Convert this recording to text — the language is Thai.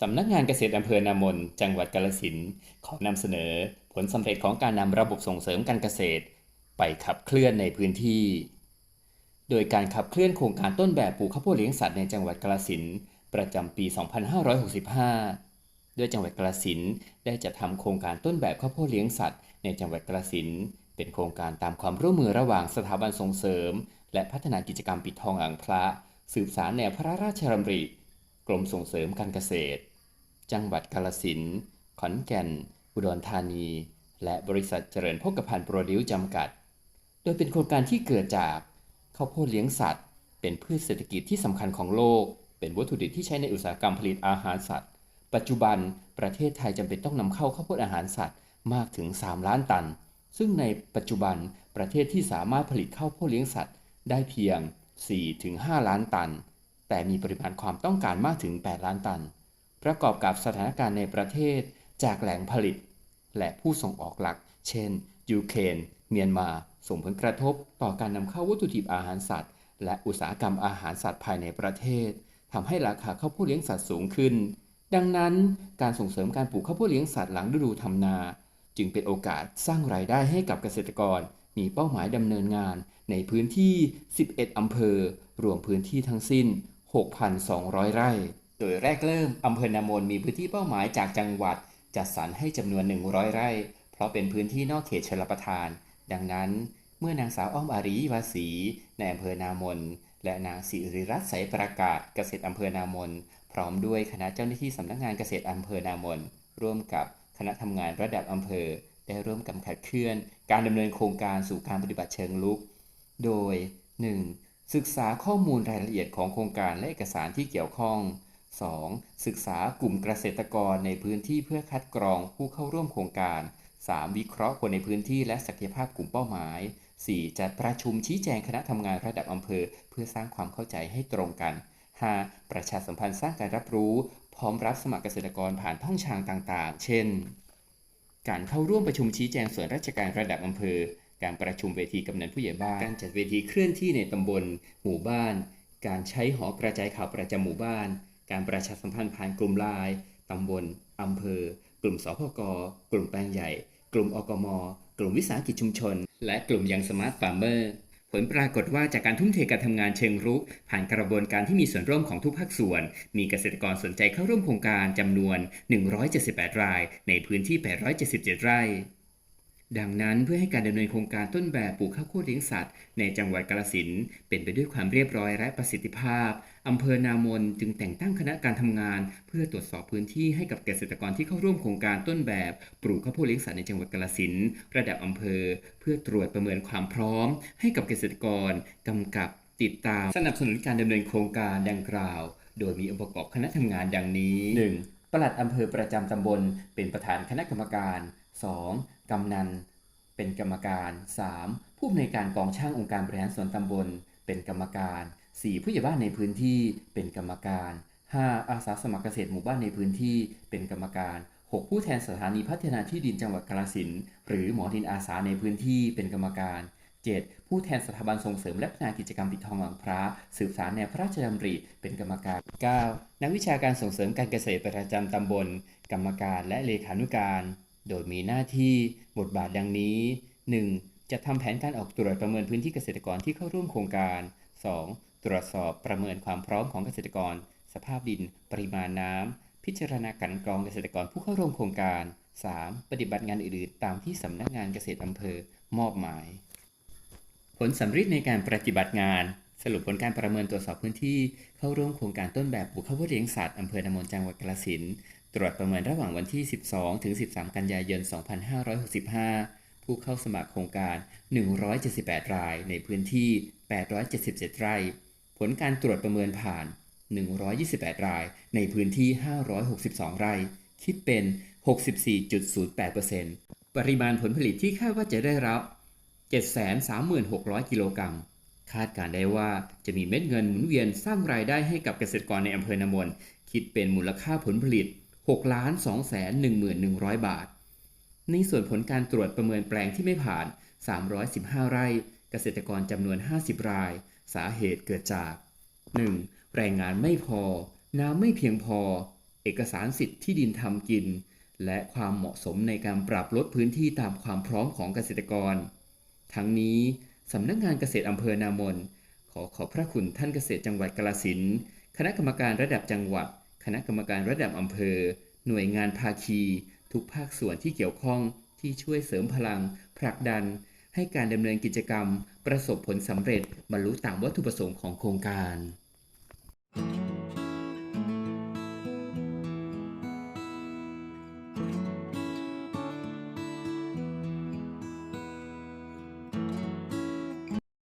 สำนักงานเกษตรอำเภอนามน จังหวัดกาฬสินขอนำเสนอผลสำเร็จของการนำระบบส่งเสริมการเกษตร ไปขับเคลื่อนในพื้นที่ โดยการขับเคลื่อนโครงการต้นแบบปลูกข้าวโพดเลี้ยงสัตว์ในจังหวัดกาฬสินประจำปี 2565โดยจังหวัดกาฬสินได้จัดทำโครงการต้นแบบข้าวโพดเลี้ยงสัตว์ ในจังหวัดกาฬสินเป็นโครงการตามความร่วมมือระหว่างสถาบันส่งเสริม และพัฒนากิจกรรมปิดทองอ่างพระ สืบสารแนวพระราชดำริ กรมส่งเสริมการเกษตร จังหวัดกาฬสิน ขอนแก่น อุดรธานี และบริษัทเจริญพกพันธ์โปรดิวจำกัด โดยเป็นโครงการที่เกิดจากข้าวโพดเลี้ยงสัตว์ เป็นพืชเศรษฐกิจที่สำคัญของโลก เป็นวัตถุดิบที่ใช้ในอุตสาหกรรมผลิตอาหารสัตว์ ปัจจุบันประเทศไทยจำเป็นต้องนำเข้าข้าวโพดอาหารสัตว์มากถึง 3 ล้านตัน ซึ่งในปัจจุบันประเทศที่สามารถผลิตข้าวโพดเลี้ยงสัตว์ ได้เพียง 4-5 ล้านตัน แต่มีปริมาณความต้องการมากถึง 8 ล้านตัน ประกอบกับสถานการณ์ในประเทศจากแหล่งผลิต และผู้ส่งออกหลัก เช่น ยูเครน เมียนมา ส่งผลกระทบต่อการนำเข้าวัตถุดิบอาหารสัตว์ และอุตสาหกรรมอาหารสัตว์ภายในประเทศทำให้ราคาข้าวโพดเลี้ยงสัตว์สูงขึ้น ดังนั้นการส่งเสริมการปลูกข้าวโพดเลี้ยงสัตว์หลังฤดูทำนา จึงเป็นโอกาสสร้างรายได้ให้กับเกษตรกร มีเป้าหมายดำเนินงานในพื้นที่ 11 อำเภอ รวมพื้นที่ทั้งสิ้น 6,200 ไร่ โดยแรกเริ่มอำเภอนามนมีพื้นที่เป้าหมายจากจังหวัด จัดสรรให้จำนวน 100 ไร่ เพราะเป็นพื้นที่นอกเขตชลประทาน ดังนั้น เมื่อนางสาวอ้อมอารีวาสีในอำเภอนามน และนางสิริรัตน์ใสประกาศเกษตรอำเภอนามน พร้อมด้วยคณะเจ้าหน้าที่สำนักงานเกษตรอำเภอนามน ร่วมกับคณะทำงานระดับอำเภอ ได้ร่วมกันขับเคลื่อน การดำเนินโครงการสู่การปฏิบัติเชิงลุก โดย 1. ศึกษาข้อมูลรายละเอียดของโครงการและเอกสารที่เกี่ยวข้อง 2. ศึกษากลุ่มเกษตรกรในพื้นที่เพื่อคัดกรองผู้เข้าร่วมโครงการ 3. วิเคราะห์คนในพื้นที่และศักยภาพกลุ่มเป้าหมาย 4. จัดประชุมชี้แจงคณะทำงานระดับอำเภอ เพื่อสร้างความเข้าใจให้ตรงกัน 5. ประชาสัมพันธ์สร้างการรับรู้ พร้อมรับสมัครเกษตรกรผ่านท่องทางต่างๆ เช่น การเข้าร่วมประชุมชี้แจงส่วนราชการระดับอำเภอ การประชุมเวทีกำนันผู้ใหญ่บ้าน การจัดเวทีเคลื่อนที่ในตำบล หมู่บ้าน การใช้หอกระจายข่าวประจำหมู่บ้าน การประชาสัมพันธ์ผ่านกลุ่มไลน์ตำบลอำเภอ กลุ่มสพก กลุ่มแปลงใหญ่ กลุ่มอกม กลุ่มวิสาหกิจชุมชน และกลุ่มยังสมาร์ทฟาร์มเมอร์ ผลปรากฏว่าจากการทุ่มเทการทำงานเชิงรุก ผ่านกระบวนการที่มีส่วนร่วมของทุกภาคส่วน มีเกษตรกรสนใจเข้าร่วมโครงการจำนวน 178 ราย ในพื้นที่ 877 ไร่ ดังนั้นเพื่อให้การดำเนินโครงการต้นแบบปลูกข้าวโพดเลี้ยงสัตว์ ในจังหวัดกาฬสินเป็นไปด้วยความเรียบร้อยและประสิทธิภาพอำเภอนามนจึงแต่งตั้งคณะการทำงาน เพื่อตรวจสอบพื้นที่ให้กับเกษตรกรที่เข้าร่วมโครงการต้นแบบปลูกข้าวโพดเลี้ยงสัตว์ในจังหวัดกาฬสินระดับอำเภอ เพื่อตรวจประเมินความพร้อม ให้กับเกษตรกรกำกับติดตาม สนับสนุนการดำเนินโครงการดังกล่าว โดยมีองค์ประกอบคณะทำงานดังนี้ 1. ปลัดอำเภอประจำตำบล เป็นประธานคณะกรรมการ 2. กำนัน เป็นกรรมการ 3. ผู้อำนวยการกองช่างองค์การบริหารส่วนตำบล เป็นกรรมการ 4. ผู้ใหญ่บ้านในพื้นที่เป็นกรรมการ 5. อาสาสมัครเกษตรหมู่บ้านในพื้นที่เป็นกรรมการ 6. ผู้แทนสถานีพัฒนาที่ดินจังหวัดกาฬสินธุ์หรือหมอดินอาสาในพื้นที่เป็นกรรมการ 7. ผู้แทนสถาบันส่งเสริมและพัฒนากิจกรรมปิดทองหลังพระ สืบสารแนวพระราชดำริเป็นกรรมการ 9. นักวิชาการส่งเสริมการเกษตรประจำตำบล กรรมการและเลขานุการ โดยมีหน้าที่บทบาทดังนี้ 1. จะทำแผนการออกตรวจประเมินพื้นที่เกษตรกรที่เข้าร่วมโครงการ 2. ตรวจสอบประเมินความพร้อมของเกษตรกร สภาพดิน ปริมาณน้ำ พิจารณากลันกรองเกษตรกรผู้เข้าร่วมโครงการ 3. ปฏิบัติงานอื่นๆ ตามที่สำนักงานเกษตรอำเภอมอบหมาย ผลสำฤทธิ์ในการปฏิบัติงาน สรุปผลการประเมินตรวจสอบพื้นที่เข้าร่วมโครงการต้นแบบปลูกข้าวโพดเลี้ยงสัตว์อำเภอนามนจังหวัดกาฬสินธุ์ ตรวจประเมินระหว่างวันที่ 12 ถึง 13 กันยายน 2565 ผู้เข้าสมัครโครงการ 178 รายในพื้นที่ 877 ไร่ ผลการตรวจประเมินผ่าน 128 รายในพื้นที่ 562 ไร่ คิดเป็น 64.08%ปริมาณผลผลิตที่คาดว่าจะได้รับ 736,000 กิโลกรัม คาดการได้ว่าจะมีเม็ดเงินหมุนเวียนสร้างรายได้ให้กับเกษตรกรในอำเภอนามนคิดเป็นมูลค่าผลผลิต 6 2 1 1 0 0 บาท ในส่วนผลการตรวจประเมินแปลงที่ไม่ผ่าน 315 ไร่เกษตรกรจำนวน 50 ราย สาเหตุเกิดจาก 1. แรงงานไม่พอ น้ำไม่เพียงพอ เอกสารสิทธิ์ที่ดินทำกิน และความเหมาะสมในการปรับลดพื้นที่ตามความพร้อมของเกษตรกร ทั้งนี้สำนักงานเกษตรอำเภอนามน ขอขอบพระคุณท่านเกษตรจังหวัดกาฬสินคณะกรรมการระดับจังหวัด คณะกรรมการระดับอำเภอ หน่วยงานภาคี ทุกภาคส่วนที่เกี่ยวข้องที่ช่วยเสริมพลัง ผลักดัน ให้การดำเนินกิจกรรม ประสบผลสำเร็จบรรลุตามวัตถุประสงค์ของโครงการ